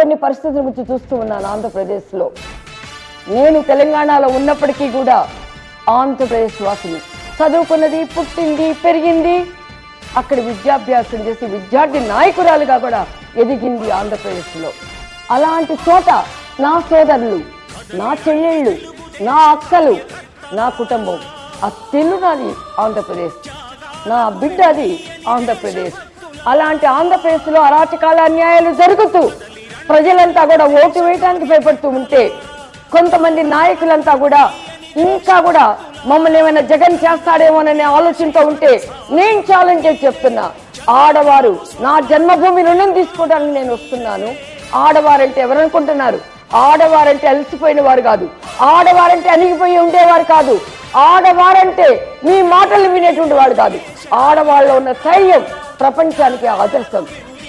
కొన్ని పరిస్థితుల గురించి చూస్తూ ఉన్నాను ఆంధ్రప్రదేశ్లో. నేను తెలంగాణలో ఉన్నప్పటికీ కూడా ఆంధ్రప్రదేశ్ వాసిని చదువుకున్నది పుట్టింది పెరిగింది. అక్కడ విద్యాభ్యాసం చేసి విద్యార్థి నాయకురాలుగా కూడా ఎదిగింది ఆంధ్రప్రదేశ్లో. అలాంటి చోట నా సోదరులు నా చెల్లెళ్ళు నా అక్కలు నా కుటుంబం అత్తిల్లు నాది ఆంధ్రప్రదేశ్. నా బిడ్డ అది ఆంధ్రప్రదేశ్. అలాంటి ఆంధ్రప్రదేశ్లో అరాచకాల అన్యాయాలు జరుగుతూ ప్రజలంతా కూడా ఓటు వేయడానికి భయపడుతూ ఉంటే కొంతమంది నాయకులంతా కూడా ఇంకా కూడా మమ్మల్ని ఏమైనా జగన్ చేస్తాడేమోననే ఆలోచనతో ఉంటే నేను ఛాలెంజ్ చేసి చెప్తున్నా. ఆడవారు నా జన్మభూమి రుణం తీసుకోవడానికి నేను వస్తున్నాను. ఆడవారంటే ఎవరనుకుంటున్నారు? ఆడవారంటే అలసిపోయిన వారు కాదు. ఆడవారంటే అణిగిపోయి ఉండేవారు కాదు. ఆడవారంటే మీ మాటలు వినేటువంటి వాడు కాదు. ఆడవాళ్ళలో ఉన్న ధైర్యం ప్రపంచానికి ఆదర్శం.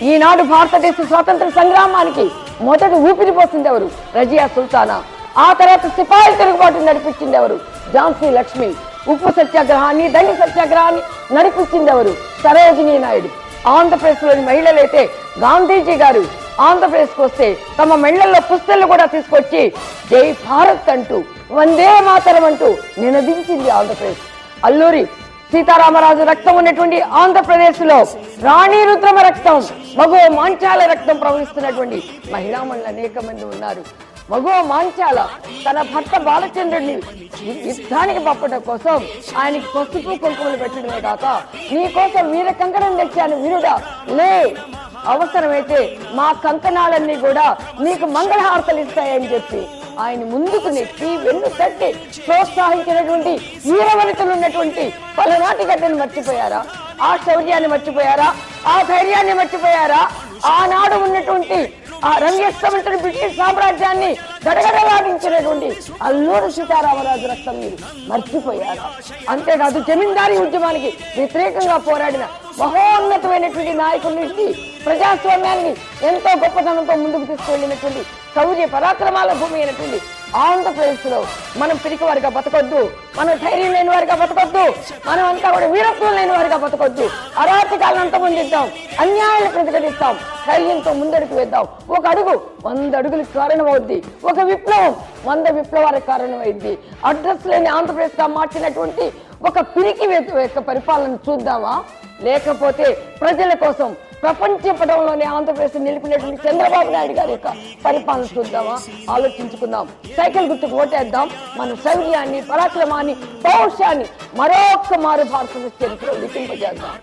ఈనాడు భారతదేశ స్వాతంత్ర సంగ్రామానికి మొదటి ఊపిరి పోసింది ఎవరు? రజియా సుల్తానా. ఆ తర్వాత సిపాయి తిరుగుబాటు నడిపించింది ఎవరు? ఝాన్సీ లక్ష్మి. ఉప్పు సత్యాగ్రహాన్ని దండి సత్యాగ్రహాన్ని నడిపించింది ఎవరు? సరోజినీ నాయుడు. ఆంధ్రప్రదేశ్లోని మహిళలైతే గాంధీజీ గారు. ఆంధ్రప్రదేశ్కి వస్తే తమ మెళ్ళల్లో పుస్తలు కూడా తీసుకొచ్చి జై భారత్ అంటూ వందే మాతరం అంటూ నినదించింది ఆంధ్రప్రదేశ్. అల్లూరి సీతారామరాజు రక్తం ఉన్నటువంటి ఆంధ్రప్రదేశ్లో రాణి రుద్రమ రక్తం మగో మాంచాల రక్తం ప్రవహిస్తున్నటువంటి మహిళామణులు అనేక మంది ఉన్నారు. మగో మాంచాల తన భర్త బాలచంద్రుడిని యుద్ధానికి పంపడం కోసం ఆయనకి పసుపు కుంకుమలు పెట్టడమే కాక నీ కోసం వీర కంకణం తెచ్చాను వీరుడా లే అవసరమైతే మా కంకణాలన్నీ కూడా నీకు మంగళహారతలు ఇస్తాయని చెప్పి ఆయన ముందుకు నెట్టి వెన్ను తట్టి ప్రోత్సహించినటువంటి వీరవనితలు ఉన్నటువంటి పలనాటి గడ్డను మర్చిపోయారా? ఆ శౌర్యాన్ని మర్చిపోయారా? ఆ ధైర్యాన్ని మర్చిపోయారా? ఆనాడు ఉన్నటువంటి ఆ రంగేశ్వరంతుడి బ్రిటిష్ సామ్రాజ్యాన్ని గడగడలాడించినటువంటి అల్లూరు సీతారామరాజు రక్తం మీరు మర్చిపోయారా? అంతేకాదు జమీందారీ ఉద్యమానికి వ్యతిరేకంగా పోరాడిన మహోన్నతమైనటువంటి నాయకుల నుంచి ప్రజాస్వామ్యాన్ని ఎంతో గొప్పతనంతో ముందుకు తీసుకువెళ్ళినటువంటి శౌర్య పరాక్రమాల భూమి అయినటువంటి ఆంధ్రప్రదేశ్లో మనం పిరికి వారిగా బతకొద్దు మనం ధైర్యం లేని వారిగా బతకొద్దు మనం అంతా కూడా వీరత్వం లేని వారిగా బతకొద్దు. అరాచకాలను అంతమొందిద్దాం అన్యాయాన్ని ప్రతిఘటిస్తాం ధైర్యంతో ముందడుగు వేద్దాం. ఒక అడుగు వంద అడుగులు కారణమవుద్ది ఒక విప్లవం వంద విప్లవాలకు కారణమైంది అడ్రస్ లేని ఆంధ్రప్రదేశ్గా మార్చినటువంటి ఒక పిరికి వ్యక్తి యొక్క పరిపాలన చూద్దామా? లేకపోతే ప్రజల కోసం ప్రపంచ పటంలోనే ఆంధ్రప్రదేశ్ నిలిపినటువంటి చంద్రబాబు నాయుడు గారి యొక్క పరిపాలన చూద్దామా? ఆలోచించుకుందాం. సైకిల్ గుర్తుకు ఓటేద్దాం. మన శౌర్యాన్ని పరాక్రమాన్ని పౌరుషాన్ని మరొక్క మారు భారతదేశ చరిత్రలో లిఖింపజేద్దాం